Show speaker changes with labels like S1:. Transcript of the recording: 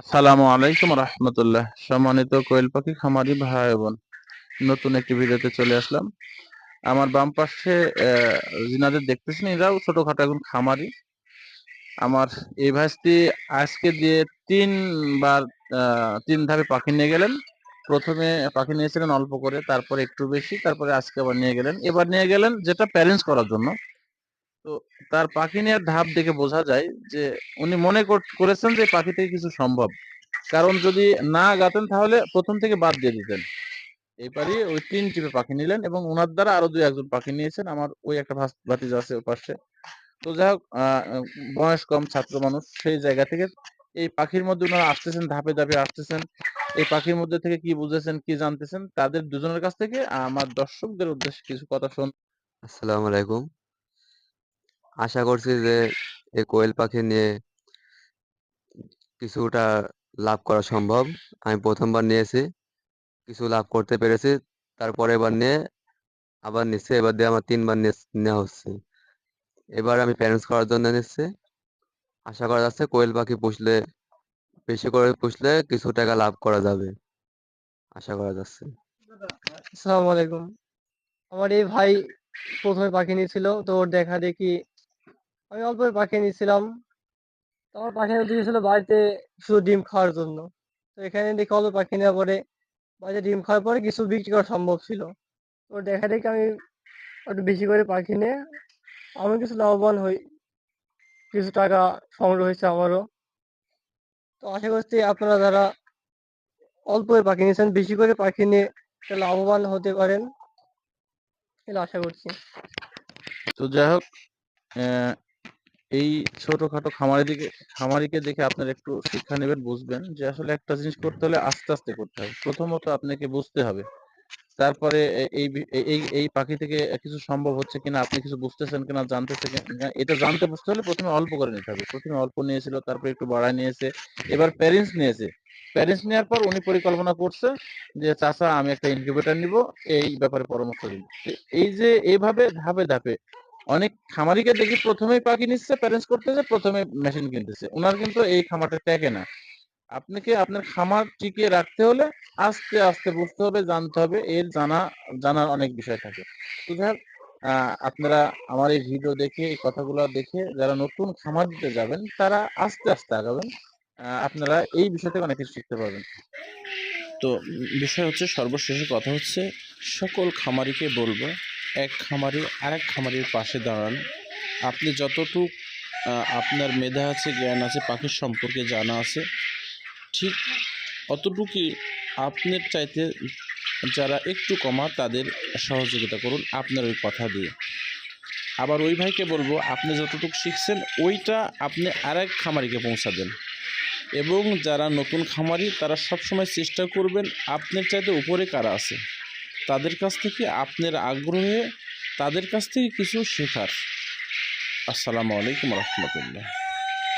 S1: আসসালামু আলাইকুম রহমতুল্লাহ। সম্মানিত কোয়েল পাখি, খামারি ভাই বোন, নতুন একটি ভিডিওতে চলে আসলাম। আমার বাম পাশে যিনাদের দেখতেছেন, এরাও ছোটখাটো এখন খামারি। আমার এই ভাইসটি আজকে দিয়ে তিনবার তিন ধাপে পাখি নিয়ে গেলেন। প্রথমে পাখি নিয়েছিলেন অল্প করে, তারপরে একটু বেশি, তারপরে আজকে আবার নিয়ে গেলেন। এবার নিয়ে গেলেন যেটা প্যারেন্টস করার জন্য। তো তার পাখি নেওয়ার ধাপ দেখে বোঝা যায় যে উনি মনে কর- করেছেন যে পাখি থেকে কিছু সম্ভব। কারণ যদি না গাতেন তাহলে প্রথম থেকে বাদ দিয়ে দিতেন। এইবারই ওই তিন টিপে পাখি নিলেন এবং ওনার দ্বারা আরও দুই একজন পাখি নিয়েছেন। আমার ওই একটা ভাতিজা আছে ওই পাশে। তো যাই হোক বয়স কম, ছাত্র মানুষ, সেই জায়গা থেকে এই পাখির মধ্যে ওনারা আসতেছেন, ধাপে ধাপে আসতেছেন। এই পাখির মধ্যে থেকে কি বুঝেছেন, কি জানতেছেন, তাদের দুজনের কাছ থেকে আমার দর্শকদের উদ্দেশ্যে কিছু কথা শুন
S2: আসসালামু আলাইকুম। আশা করছি যে এই কোয়েল পাখি নিয়ে কিছুটা লাভ করা সম্ভব। আমি প্রথমবার নিয়েছি, কিছু লাভ করতে পেরেছি, তারপরে এবার নিয়ে আবার নিচ্ছে, এবার দিয়ে আমার তিনবার নেওয়া হচ্ছে। এবার আমি প্যারেন্টস করার জন্য নিচ্ছি। আশা করা যাচ্ছে কোয়েল পাখি পুষলে, বেশি করে পুষলে কিছু টাকা লাভ করা যাবে। আশা করা যাচ্ছে।
S3: আসসালামু আলাইকুম। আমার এই ভাই প্রথমে পাখি নিয়েছিল, তো ওর দেখা দেখি আমি অল্প পাখি নিয়েছিলাম তো আমার পাখি নিতে গেছিল বাড়িতে শুধু ডিম খাওয়ার জন্য। তো এখানে দেখি অল্প পাখি নেওয়ার পরে বাড়িতে ডিম খাওয়ার পরে কিছু বিক্রি করা সম্ভব ছিল। তো দেখা দেখি আমি একটু বেশি করে পাখি নিয়ে আমি কিছু লাভবান হই। কিছু টাকা সংগ্রহ হয়েছে আমারও। তো আশা করছি আপনারা যারা অল্প পাখি নিয়েছেন বেশি করে পাখি নিয়ে লাভবান হতে পারেন। এটা আশা করছি।
S1: তো যাই হোক এই ছোটখাটো খামারি দিকে, খামারিকে দেখে আপনার একটু শিক্ষা নেবেন, বুঝবেন যে আসলে একটা জিনিস করতে হলে আস্তে আস্তে করতে হবে। প্রথমত আপনাকে বুঝতে হবে। তারপরে এই এই এই পাখি থেকে কিছু সম্ভব হচ্ছে কিনা, আপনি কিছু বুঝতেছেন কিনা জানতেছেন কিনা, এটা জানতে বুঝতে হলে প্রথমে অল্প করে নিতে হবে। প্রথমে অল্প নিয়েছিল, তারপরে একটু বাড়ায় নিয়েছে, এবার প্যারেন্টস নিয়েছে। প্যারেন্টস নেওয়ার পর উনি পরিকল্পনা করছে যে, চাচা, আমি একটা ইনকিউবেটর নিব, এই ব্যাপারে পরামর্শ দিন এই যে এইভাবে ধাপে ধাপে অনেক খামারিকে দেখি প্রথমেই পাখি নিচ্ছে প্যারেন্টস করতেছে প্রথমে মেশিন কিনতেছে। ওনার কিন্তু এই খামারটা টেকে না। আপনাকে আপনার খামার টিকিয়ে রাখতে হলে আস্তে আস্তে বুঝতে হবে জানতে হবে এর জানা জানার অনেক বিষয় থাকে। তো আহ, আপনারা আমার এই ভিডিও দেখে এই কথাগুলো দেখে যারা নতুন খামার দিতে যাবেন তারা আস্তে আস্তে আগাবেন। আপনারা এই বিষয় থেকে অনেক কিছু শিখতে পারবেন।
S4: তো বিষয় হচ্ছে সর্বশেষে কথা হচ্ছে সকল খামারিকে বলব এক খামারি, আরেক খামারির পাশে দাঁড়ান। আপনি যতটুক আপনার মেধা আছে, জ্ঞান আছে, পাখির সম্পর্কে জানা আছে, ঠিক অতটুকুই আপনার চাইতে যারা একটু কমা তাদের সহযোগিতা করুন আপনার ওই কথা দিয়ে। আবার ওই ভাইকে বলব, আপনি যতটুকু শিখছেন, ওইটা আপনি আরেক খামারিকে পৌঁছা দেন। এবং যারা নতুন খামারি, তারা সবসময় চেষ্টা করবেন, আপনার চাইতে উপরে কারা আছে। তাদের কাছ থেকে আপনার আগ্রহে তাদের কাছ থেকে কিছু শেখার। আসসালামু আলাইকুম রহমতুল্লাহ।